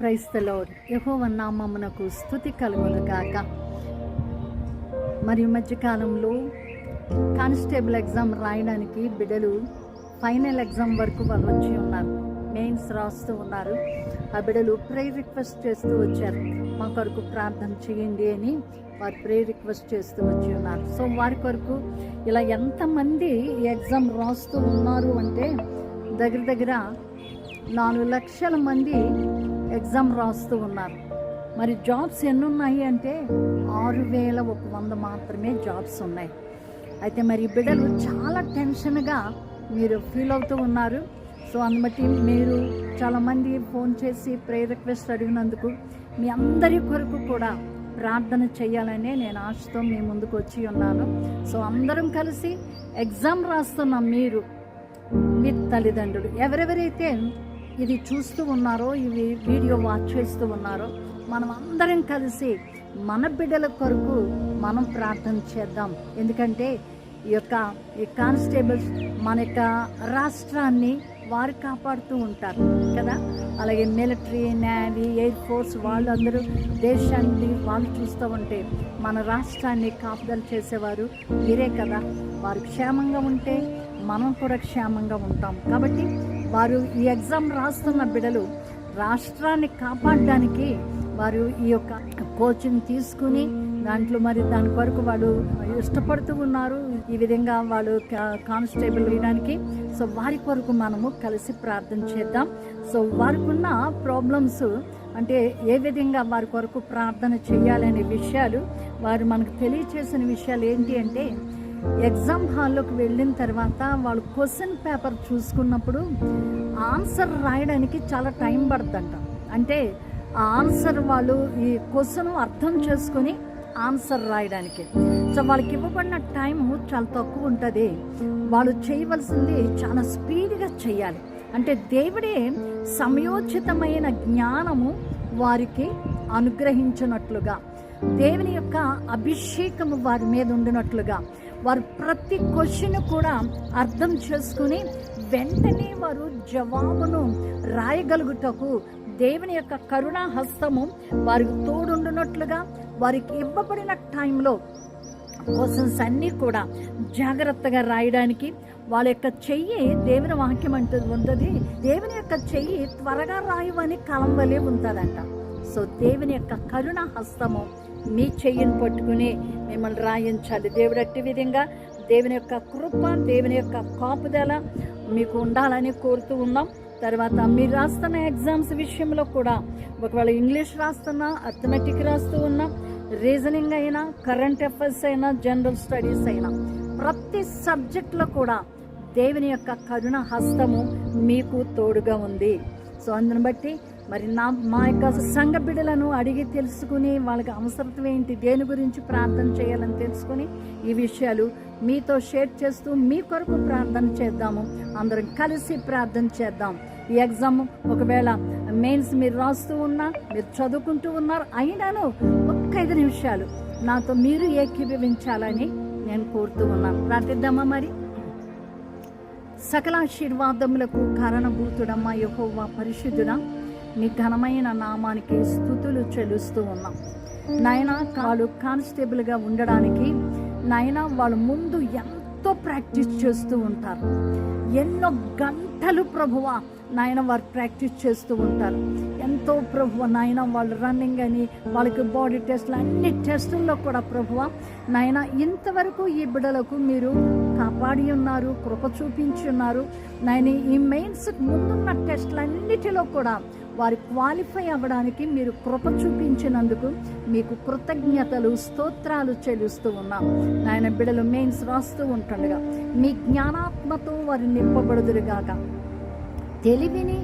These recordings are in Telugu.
క్రైస్తలో యహోవన్నామమునకు స్థుతి కలుగును గాక మరి మధ్యకాలంలో కానిస్టేబుల్ ఎగ్జామ్ రాయడానికి బిడ్డలు ఫైనల్ ఎగ్జామ్ వరకు వాళ్ళు వచ్చి ఉన్నారు. మెయిన్స్ రాస్తూ ఉన్నారు. ఆ బిడ్డలు ప్రే రిక్వెస్ట్ చేస్తూ వచ్చారు. మా కొరకు ప్రార్థన చేయండి అని వారు ప్రే రిక్వెస్ట్ చేస్తూ వచ్చి ఉన్నారు. సో వారి కొరకు ఇలా ఎంతమంది ఈ ఎగ్జామ్ రాస్తూ ఉన్నారు అంటే దగ్గర దగ్గర నాలుగు లక్షల మంది ఎగ్జామ్ రాస్తూ ఉన్నారు. మరి జాబ్స్ ఎన్ని ఉన్నాయి అంటే ఆరు వేల ఒక వంద మాత్రమే జాబ్స్ ఉన్నాయి. అయితే మరి బిడ్డలు చాలా టెన్షన్గా మీరు ఫీల్ అవుతూ ఉన్నారు. సో అందుని బట్టి మీరు చాలామంది ఫోన్ చేసి ప్రే రిక్వెస్ట్ అడిగినందుకు మీ అందరి కొరకు కూడా ప్రార్థన చేయాలనే నేను ఆశతో మీ ముందుకు వచ్చి ఉన్నాను. సో అందరం కలిసి ఎగ్జామ్ రాస్తున్న మీరు మీ తల్లిదండ్రులు ఎవరెవరైతే ఇది చూస్తూ ఉన్నారో ఇవి వీడియో వాచ్ చేస్తూ ఉన్నారో మనం అందరం కలిసి మన బిడ్డల కొరకు మనం ప్రార్థన చేద్దాం. ఎందుకంటే ఈ యొక్క ఈ కానిస్టేబుల్స్ మన యొక్క రాష్ట్రాన్ని వారు కాపాడుతూ ఉంటారు కదా? అలాగే మిలిటరీ నేవీ ఎయిర్ ఫోర్స్ వాళ్ళందరూ దేశాన్ని వాళ్ళు చూస్తూ ఉంటే మన రాష్ట్రాన్ని కాపుదలు చేసేవారు మీరే కదా? వారు క్షేమంగా ఉంటే మనం కూడా క్షేమంగా ఉంటాం. కాబట్టి వారు ఈ ఎగ్జామ్ రాస్తున్న బిడ్డలు రాష్ట్రాన్ని కాపాడడానికి వారు ఈ యొక్క కోచింగ్ తీసుకుని దాంట్లో మరి దాని కొరకు వాళ్ళు ఇష్టపడుతూ ఉన్నారు. ఈ విధంగా వాళ్ళు కా- కానిస్టేబుల్ వేయడానికి సో వారి కొరకు మనము కలిసి ప్రార్థన చేద్దాం. సో వారికి ఉన్న ప్రాబ్లమ్స్ అంటే ఏ విధంగా వారి కొరకు ప్రార్థన చేయాలనే విషయాలు వారు మనకు తెలియచేసిన విషయాలు ఏంటి అంటే ఎగ్జామ్ హాల్లోకి వెళ్ళిన తర్వాత వాళ్ళు క్వశ్చన్ పేపర్ చూసుకున్నప్పుడు ఆన్సర్ రాయడానికి చాలా టైం పడుతుందంట. అంటే ఆ ఆన్సర్ వాళ్ళు ఈ క్వశ్చన్ అర్థం చేసుకొని ఆన్సర్ రాయడానికి. సో వాళ్ళకి ఇవ్వబడిన టైం చాలా తక్కువ ఉంటుంది. వాళ్ళు చేయవలసింది చాలా స్పీడ్గా చేయాలి. అంటే దేవుడే సమయోచితమైన జ్ఞానము వారికి అనుగ్రహించినట్లుగా దేవుని యొక్క అభిషేకము వారి మీద ఉండినట్లుగా వారు ప్రతి క్వశ్చన్ కూడా అర్థం చేసుకుని వెంటనే వారు జవాబును రాయగలుగుటకు దేవుని యొక్క కరుణా హస్తము వారికి తోడుండునట్లుగా వారికి ఇవ్వబడిన టైంలో క్వశ్చన్స్ అన్నీ కూడా జాగ్రత్తగా రాయడానికి వాళ్ళ యొక్క చెయ్యి దేవుని వాక్యం అంటుంది ఉంటుంది. దేవుని యొక్క చెయ్యి త్వరగా రాయవని కలం వలె ఉంటుందంట. సో దేవుని యొక్క కరుణ హస్తము మీ చెయ్యిని పట్టుకుని మిమ్మల్ని రాయించాలి. దేవుడు అట్టి విధంగా దేవుని యొక్క కృప దేవుని యొక్క కాపుదల మీకు ఉండాలని కోరుతూ ఉన్నాం. తర్వాత మీరు రాస్తున్న ఎగ్జామ్స్ విషయంలో కూడా ఒకవేళ ఇంగ్లీష్ రాస్తున్నా అర్థమెటిక్ రాస్తూ ఉన్నా రీజనింగ్ అయినా కరెంట్ అఫైర్స్ అయినా జనరల్ స్టడీస్ అయినా ప్రతి సబ్జెక్ట్లో కూడా దేవుని యొక్క కరుణ హస్తము మీకు తోడుగా ఉంది. సో అందుని బట్టి మరి నా మా యొక్క సంఘ బిడ్డలను అడిగి తెలుసుకుని వాళ్ళకి అవసరం ఏంటి దేని గురించి ప్రార్థన చేయాలని తెలుసుకుని ఈ విషయాలు మీతో షేర్ చేస్తూ మీ కొరకు ప్రార్థన చేద్దాము. అందరం కలిసి ప్రార్థన చేద్దాం. ఈ ఎగ్జామ్ ఒకవేళ మెయిన్స్ మీరు రాస్తూ ఉన్నా మీరు చదువుకుంటూ ఉన్నారు అయినాను ఒక్క ఐదు నిమిషాలు నాతో మీరు ఏకీభవించాలని నేను కోరుతూ ఉన్నాను. ప్రార్థిద్దామా మరి? సకల ఆశీర్వాదములకు కారణభూతుడమ్మ యహోవా పరిశుద్ధుడా. నీ ఘనమైన నామానికి స్థుతులు చెలుస్తూ ఉన్నాం. నాయన కాలు కానిస్టేబుల్గా ఉండడానికి నాయన వాళ్ళు ముందు ఎంతో ప్రాక్టీస్ చేస్తూ ఉంటారు. ఎన్నో గంటలు ప్రభువ నాయన వారు ప్రాక్టీస్ చేస్తూ ఉంటారు. ఎంతో ప్రభువ నాయన వాళ్ళు రన్నింగ్ అని వాళ్ళకి బాడీ టెస్ట్లు అన్ని టెస్టుల్లో కూడా ప్రభువ నాయన ఇంతవరకు ఈ బిడ్డలకు మీరు కాపాడి ఉన్నారు కృప చూపించి ఉన్నారు. నాయన ఈ మెయిన్స్ ముందున్న టెస్టులన్నిటిలో కూడా వారి క్వాలిఫై అవ్వడానికి మీరు కృప చూపించినందుకు మీకు కృతజ్ఞతలు స్తోత్రాలు చెల్లిస్తూ ఉన్నాం. నాయన బిడలు మెయిన్స్ రాస్తూ ఉంటుండగా మీ జ్ఞానాత్మతో వారు నింపబడుదురుగాక తెలివిని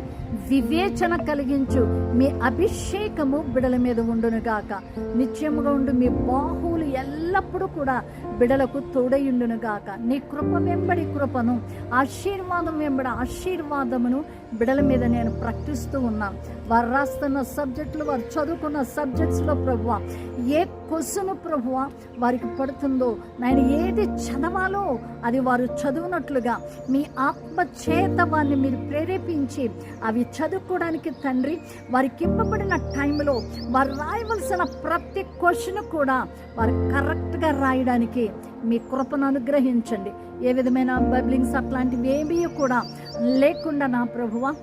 వివేచన కలిగించు. మీ అభిషేకము బిడల మీద ఉండునుగాక నిత్యముగా ఉండు మీ బాహువులు ఎల్లప్పుడూ కూడా బిడలకు తోడయుండునుగాక నీ కృప వెంబడి కృపను ఆశీర్వాదం వెంబడి ఆశీర్వాదమును బిడల మీద నేను ప్రకటిస్తూ ఉన్నాను వారు రాస్తున్న సబ్జెక్టులు వారు చదువుకున్న సబ్జెక్ట్స్లో ప్రభువ ఏ క్వశ్చన్ ప్రభువ వారికి పడుతుందో నేను ఏది చదవాలో అది వారు చదువునట్లుగా మీ ఆత్మ చేత వారిని మీరు ప్రేరేపించి అవి చదువుకోవడానికి తండ్రి వారికి ఇవ్వబడిన టైంలో వారు రాయవలసిన ప్రతి క్వశ్చన్ కూడా వారు కరెక్ట్గా రాయడానికి మీ కృపను అనుగ్రహించండి. ఏ విధమైన బబ్లింగ్స్ అట్లాంటివి ఏమీ కూడా లేకుండా నా ప్రభువ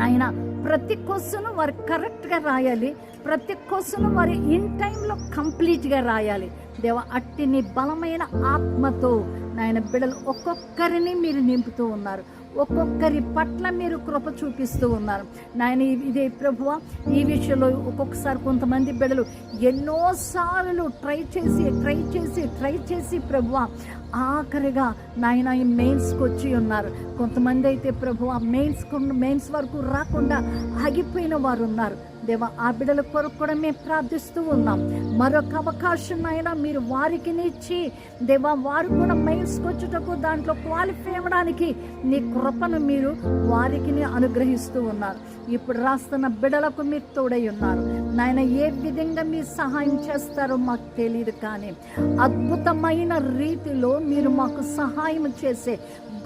నాయన ప్రతి క్వశ్చన్ వారు కరెక్ట్గా రాయాలి. ప్రతి క్వశ్చన్ వారు ఇన్ టైంలో కంప్లీట్గా రాయాలి. దేవ అట్టి నీ బలమైన ఆత్మతో నాయన బిడ్డలు ఒక్కొక్కరిని మీరు నింపుతూ ఉన్నారు. ఒక్కొక్కరి పట్ల మీరు కృప చూపిస్తూ ఉన్నారు. నాయన ఇదే ప్రభువ ఈ విషయంలో ఒక్కొక్కసారి కొంతమంది బిడ్డలు ఎన్నోసార్లు ట్రై చేసి ట్రై చేసి ట్రై చేసి ప్రభువ ఆఖరిగా నాయన ఈ మెయిన్స్కి వచ్చి ఉన్నారు. కొంతమంది అయితే ప్రభు ఆ మెయిన్స్ మెయిన్స్ వరకు రాకుండా ఆగిపోయిన వారు ఉన్నారు. దేవా ఆ బిడ్డల కొరకు కూడా మేము ప్రార్థిస్తూ ఉన్నాం. మరొక అవకాశం అయినా మీరు వారికి ఇచ్చి దేవా వారు కూడా మెయిన్స్కి దాంట్లో క్వాలిఫై అవ్వడానికి నీ కృపను మీరు వారికి అనుగ్రహిస్తూ ఉన్నారు. ఇప్పుడు రాస్తున్న బిడలకు మీరు తోడై ఉన్నారు. నాయన ఏ విధంగా మీరు సహాయం చేస్తారో మాకు తెలియదు కానీ అద్భుతమైన రీతిలో మీరు మాకు సహాయం చేసే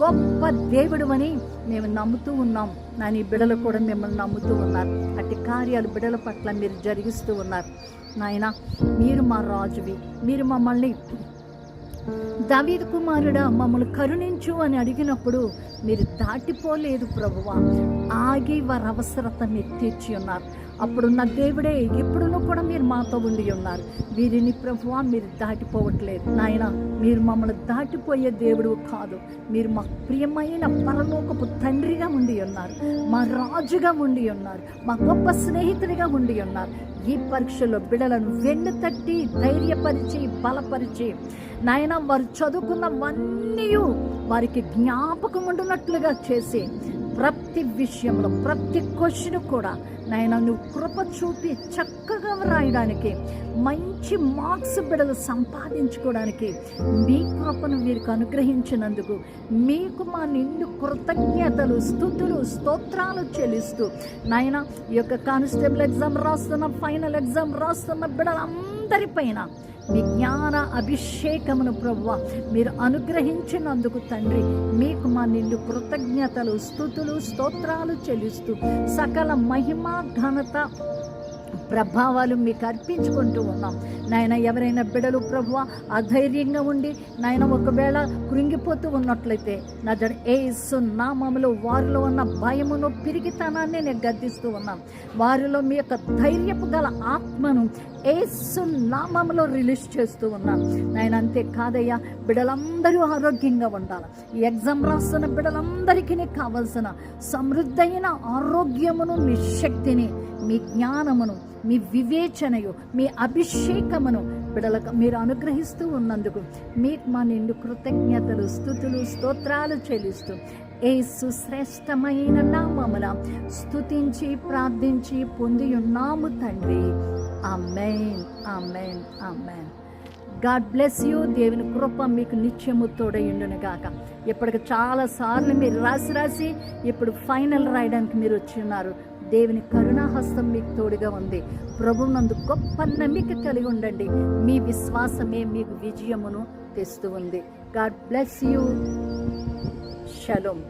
గొప్ప దేవుడు అని మేము నమ్ముతూ ఉన్నాం. నాని బిడలు కూడా మిమ్మల్ని నమ్ముతూ ఉన్నారు. అట్టి కార్యాలు బిడల పట్ల మీరు జరిగిస్తూ ఉన్నారు. నాయన మీరు మా రాజువి. మీరు మమ్మల్ని దావీదు కుమారుడా మమ్మల్ని కరుణించు అని అడిగినప్పుడు మీరు దాటిపోలేదు ప్రభువా. ఆగి వారి అవసరత మీరు తీర్చి ఉన్నారు. అప్పుడున్న దేవుడే ఇప్పుడును కూడా మీరు మాతో ఉండి ఉన్నారు. వీరిని ప్రభువా మీరు దాటిపోవట్లేదు. నాయన మీరు మమ్మల్ని దాటిపోయే దేవుడు కాదు. మీరు మా ప్రియమైన పరలోకపు తండ్రిగా ఉండి ఉన్నారు. మా రాజుగా ఉండి ఉన్నారు. మా గొప్ప స్నేహితుడిగా ఉండి ఉన్నారు. ఈ పరీక్షలో బిడలను వెన్ను తట్టి ధైర్యపరిచి బలపరిచి నాయన వారు చదువుకున్నవన్నీ వారికి జ్ఞాపకం ఉండునట్లుగా చేసి ప్రతి విషయంలో ప్రతి క్వశ్చన్ కూడా నాయన నువ్వు కృప చూపి చక్కగా రాయడానికి మంచి మార్క్స్ బిడలు సంపాదించుకోవడానికి మీ కృపను వీరికి అనుగ్రహించినందుకు మీకు మా నిండు కృతజ్ఞతలు స్థుతులు స్తోత్రాలు చెల్లిస్తూ నాయన ఈ యొక్క కానిస్టేబుల్ ఎగ్జామ్ రాస్తున్న ఫైనల్ ఎగ్జామ్ రాస్తున్న బిడలందరిపైన మీ జ్ఞాన అభిషేకమును ప్రవ్వ మీరు అనుగ్రహించినందుకు తండ్రి మీకు మా నిండు కృతజ్ఞతలు స్థుతులు స్తోత్రాలు చెల్లిస్తూ సకల మహిమ ఘనత ప్రభావాలు మీకు అర్పించుకుంటూ ఉన్నాం. నాయన ఎవరైనా బిడలు ప్రభువ అధైర్యంగా ఉండి నాయన ఒకవేళ కృంగిపోతూ ఉన్నట్లయితే నా జడ ఏసు నామములో వారిలో ఉన్న భయమును పిరిగితనాన్ని నేను గద్దిస్తూ ఉన్నాం. వారిలో మీ యొక్క ధైర్యపు గల ఆత్మను ఏసు నామములో రిలీజ్ చేస్తూ ఉన్నాం. నేను అంతే కాదయ్యా బిడలందరూ ఆరోగ్యంగా ఉండాలి. ఈ ఎగ్జామ్ రాస్తున్న బిడలందరికీ కావలసిన సమృద్ధైన ఆరోగ్యమును మీ శక్తిని మీ జ్ఞానమును మీ వివేచనయు మీ అభిషేకమును బిడలకు మీరు అనుగ్రహిస్తూ ఉన్నందుకు మీకు మా నిండు కృతజ్ఞతలు స్థుతులు స్తోత్రాలు చెల్లిస్తూ ఏసు శ్రేష్టమైన నామమున స్థుతించి ప్రార్థించి పొంది ఉన్నాము తండ్రి. Amen amen amen God bless you దేవుని కృప మీకు నిత్యము తోడయుండును గాక ఇప్పటికి చాలా సార్లు మీరు రాసి రాసి ఇప్పుడు ఫైనల్ రాయడానికి మీరు వచ్చిన్నారు దేవుని కరుణాహస్తం మీకు తోడుగా ఉంది. ప్రభునందు గొప్ప నమ్మిక కలిగి ఉండండి. మీ విశ్వాసమే మీకు విజయమును తెస్తూ ఉంది. God bless you shalom